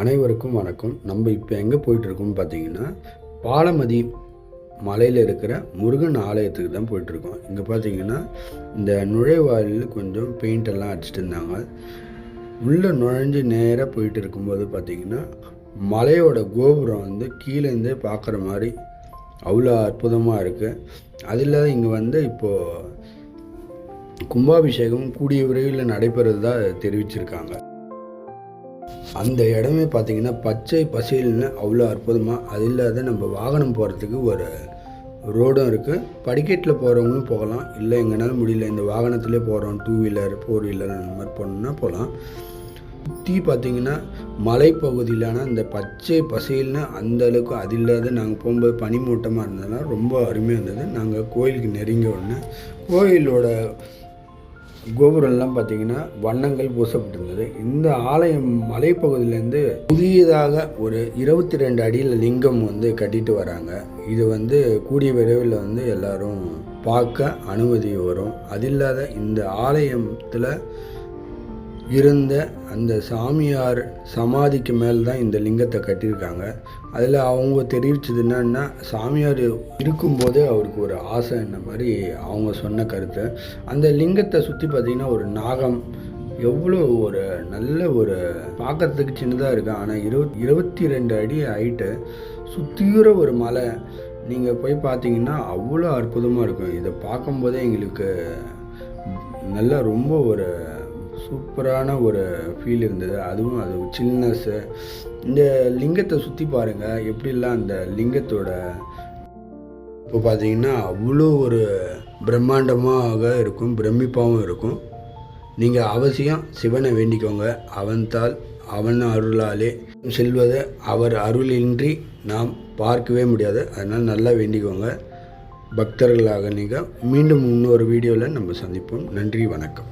அனைவருக்கும் வணக்கம். நம்ம இப்போ எங்கே போயிட்டுருக்கோம்னு பார்த்தீங்கன்னா பாலமதி மலையில் இருக்கிற முருகன் ஆலயத்துக்கு தான் போயிட்டுருக்கோம். இங்கே பார்த்தீங்கன்னா இந்த நுழைவாயில் கொஞ்சம் பெயிண்ட் எல்லாம் அடிச்சிட்டு இருந்தாங்க. உள்ளே நுழைஞ்சு நேராக போயிட்டு இருக்கும்போது பார்த்தீங்கன்னா மலையோட கோபுரம் வந்து கீழேருந்தே பார்க்குற மாதிரி அவ்வளோ அற்புதமாக இருக்குது அது இல்லாத இங்கே வந்து இப்போது கும்பாபிஷேகம் கூடிய விரைவில் நடைபெறதா தெரிவிச்சிருக்காங்க. அந்த இடமே பார்த்தீங்கன்னா பச்சை பசேல்னு அவ்வளோ அற்புதமாக அது இல்லாத நம்ம வாகனம் போகிறதுக்கு ஒரு ரோடும் இருக்குது படிக்கட்டில் போகிறவங்களும் போகலாம். இல்லை எங்கனாலும் முடியல இந்த வாகனத்திலே போகிறோம் டூ வீலர் ஃபோர் வீலர் அந்த மாதிரி போகணுன்னா போகலாம். சுற்றி பார்த்திங்கன்னா மலைப்பகுதியிலான இந்த பச்சை பசேல்னு அந்த அளவுக்கு அது இல்லாத நாங்கள் போகும்போது பனிமூட்டமாக இருந்ததுனால ரொம்ப அருமையாக இருந்தது. நாங்கள் கோயிலுக்கு நெருங்கிய உடனே கோயிலோட கோபுரம்லாம் பார்த்தீங்கன்னா வண்ணங்கள் பூசப்பட்டிருந்தது. இந்த ஆலயம் மலைப்பகுதியிலேருந்து புதியதாக ஒரு இருபத்தி ரெண்டு அடியில் லிங்கம் வந்து கட்டிட்டு வராங்க. இது வந்து கூடிய விரைவில் வந்து எல்லாரும் பார்க்க அனுமதி வரும். அது இல்லாத இந்த ஆலயத்தில் இருந்த அந்த சாமியார் சமாதிக்கு மேல் தான் இந்த லிங்கத்தை கட்டியிருக்காங்க. அதில் அவங்க தெரிவித்தது என்னன்னா சாமியார் இருக்கும்போதே அவருக்கு ஒரு ஆசை என்ன மாதிரி அவங்க சொன்ன கருத்து. அந்த லிங்கத்தை சுற்றி பார்த்திங்கன்னா ஒரு நாகம் எவ்வளோ ஒரு நல்ல ஒரு பார்க்கறதுக்கு சின்னதாக இருக்குது ஆனால் இருபத் இருபத்தி ரெண்டு அடி ஹைட்டு சுற்றியுற ஒரு மலை நீங்கள் போய் பார்த்தீங்கன்னா அவ்வளோ அற்புதமாக இருக்கும். இதை பார்க்கும்போதே எங்களுக்கு நல்லா ரொம்ப ஒரு சூப்பரான ஒரு ஃபீல் இருந்தது. அதுவும் அது சில்னஸ்ஸு இந்த லிங்கத்தை சுற்றி பாருங்கள் எப்படிலாம் அந்த லிங்கத்தோட இப்போ பார்த்தீங்கன்னா அவ்வளோ ஒரு பிரம்மாண்டமாக இருக்கும் பிரமிப்பாகவும் இருக்கும். நீங்கள் அவசியம் சிவனை வேண்டிக்கோங்க. அவன்தால் அவன் அருளாலே செல்வதை அவர் அருளின்றி நாம் பார்க்கவே முடியாது. அதனால் நல்லா வேண்டிக்கோங்க. பக்தர்களாக நீங்கள் மீண்டும் இன்னொரு வீடியோவில் நம்ம சந்திப்போம். நன்றி வணக்கம்.